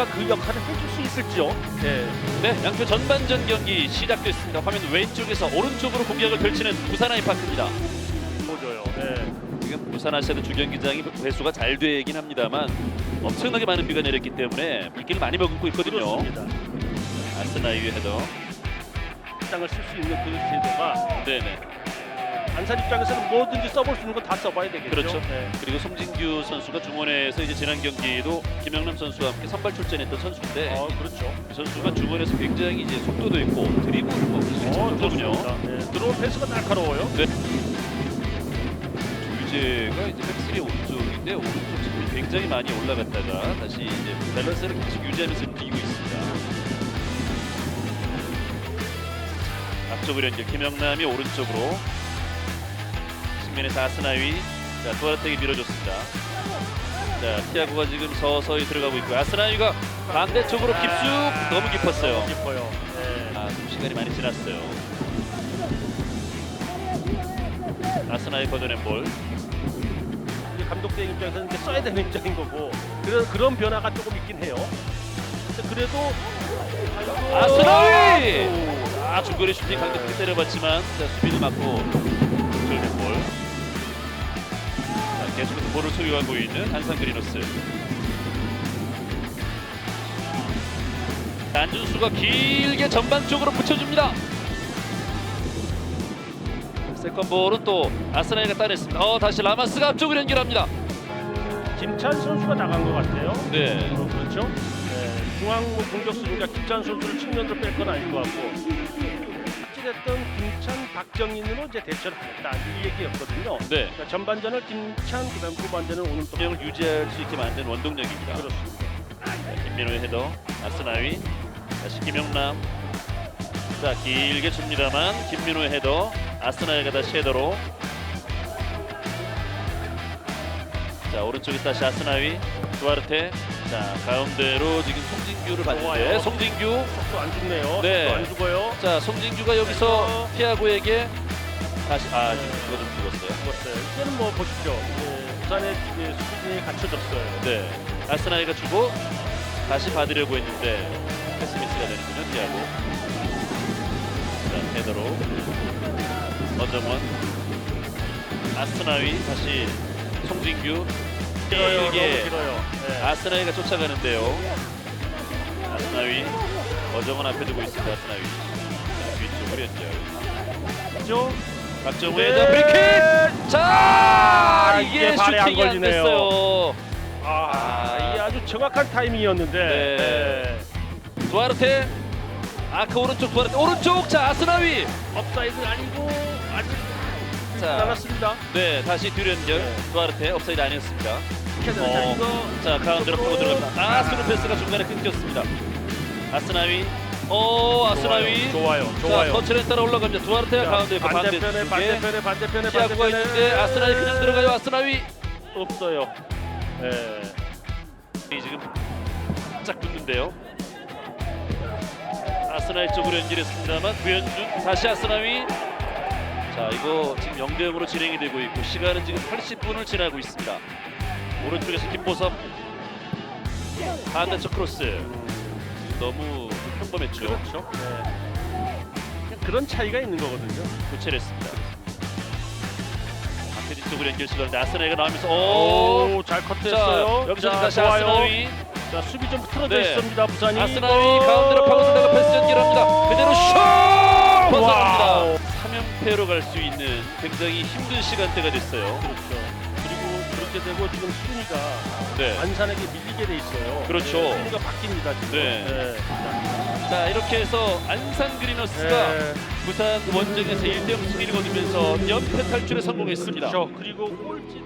선수가 그 역할을 해줄 수 있을지요. 네. 네, 양표 전반전 경기 시작됐습니다. 화면 왼쪽에서 오른쪽으로 공격을 펼치는 부산 아이파크입니다. 보여줘요. 네. 지금 부산 아시아드 주경기장이 배수가 잘 되긴 합니다만 엄청나게 많은 비가 내렸기 때문에 물기를 많이 머금고 있거든요. 그렇습니다. 아스나이의 헤더. 장을 쓸 수 있는 그 제도가 네네. 안산 입장에서는 뭐든지 써볼 수 있는 건 다 써봐야 되겠죠. 그렇죠. 네. 그리고 송진규 선수가 중원에서 이제 지난 경기에도 김영남 선수와 함께 선발 출전했던 선수인데 어, 그렇죠. 이 선수가 중원에서 굉장히 이제 속도도 있고 드리블을 뭐 볼수 있는 어, 정도군요. 좋습니다. 네. 들어온 패스가 날카로워요. 유재가 이제 백스리 오른쪽인데 오른쪽 측면이 굉장히 많이 올라갔다가 다시 이제 밸런스를 계속 유지하면서 움직이고 있습니다. 앞쪽으로 연결 김영남이 오른쪽으로 측면에서 아스나위 자 도아르텍이 밀어줬습니다. 자 피아고가 지금 서서히 들어가고 있고 아스나위가 반대쪽으로 깊숙 아, 너무 깊었어요. 너무 깊어요. 네. 아, 좀 시간이 많이 지났어요. 아스나위 걷어낸 볼. 감독대 입장에서는 이제 써야 되는 입장인 거고 그런 그런 변화가 조금 있긴 해요. 근데 그래도 아스나위! 아 중거리 슈팅 강력하게 때려봤지만 자, 수비도 맞고 계속해서 볼을 소유하고 있는 한산 그리너스. 안준수가 길게 전방 쪽으로 붙여줍니다. 세컨볼은 또 아스나이가 따냈습니다. 어 다시 라마스가 앞쪽으로 연결합니다. 김찬 선수가 나간 것 같아요. 네. 어, 그렇죠. 네. 중앙 뭐 공격수니까 김찬 선수를 측면으로 뺄 건 아닌 것 같고 어찌됐든 김찬, 박정인으로 이제 대처를 하겠다 이 얘기였거든요. 네. 그러니까 전반전을 김찬, 그다음 후반전을 오늘 또 경을 유지할 수 있게 만든 원동력입니다. 그렇습니다. 김민호의 헤더 아스나위 다시 김영남 자 길게 줍니다만 김민호의 헤더 아스나위가 다시 헤더로 자 오른쪽에 다시 아스나위 두아르테 자 가운데로 지금 송진규를 봤는데 좋아요. 송진규 속도 안 죽네요. 네. 속도 안 죽어요. 자 송진규가 여기서 피아고에게 다시 아 지금 그거 좀 죽었어요 죽었어요. 이제는 뭐 보십시오. 네, 부산의 이제 수비진이 갖춰졌어요. 네 아스나위가 주고 다시 받으려고 했는데 패스미스가 되는군요 피아고 자 헤더로 원정원 아스나위 다시 송진규 길어요. 너무 길게 길어요. 네. 아스나위가 쫓아가는데요 아스나위 어정원 앞에 두고 있습니다 아스나위 자, 뒤쪽으로 연결 그렇죠? 박정우의 네. 브리킥 자 아, 이게 이게 발에 안 슈팅이 안 걸리네요. 됐어요 아, 아. 이게 아주 정확한 타이밍이었는데. 네. 두아르테 아크 오른쪽 두아르테 오른쪽 자 아스나위 업사이드 아니고 아직 자. 나갔습니다. 네 다시 뒤로 연결 네. 두아르테 업사이드 아니었습니다 자, 어. 이거 자 가운데로 파고 들어갑니다 아 스루 패스가 중간에 끊겼습니다 아스나위 오 아스나위 좋아요. 자 좋아요. 터치를 따라 올라갑니다 두아르테가 자, 가운데 그 반대 반대편에 쪽에 반대편에 반대편에 반대편에 있는데 아스나위 그냥 들어가요 아스나위 없어요. 예. 이 지금 짝 붙는데요. 아스나이 쪽으로 연결했습니다만 구현준 다시 아스나위. 자 이거 지금 0대 0으로 진행이 되고 있고 시간은 지금 80분을 지나고 있습니다. 오른쪽에서 김보섭 반대쪽 크로스 너무 평범했죠. 그렇죠. 예. 그런 차이가 있는 거거든요. 교체했습니다. 앞에 뒤쪽으로 연결 시도하는데 아스나이가 나오면서 오. 오, 잘자 컷했어요. 여기서 자, 다시. 아스나위. 자, 수비 좀 틀어져 네. 있습니다. 부산이. 아스나위 이거. 가운데로 파고들다가 패스 연결합니다. 그대로 슛! 벗어납니다. 3연패로 갈 수 있는 굉장히 힘든 시간대가 됐어요. 그렇죠. 그렇게 되고 지금 순위가 네. 안산에게 밀리게 돼 있어요. 그렇죠. 네, 순위가 바뀝니다 지금. 네. 자, 자 이렇게 해서 안산 그리너스가 네. 부산 원정에서 1대0 승리를 거두면서 연패 탈출에 성공했습니다. 그렇죠. 그리고 꼴찌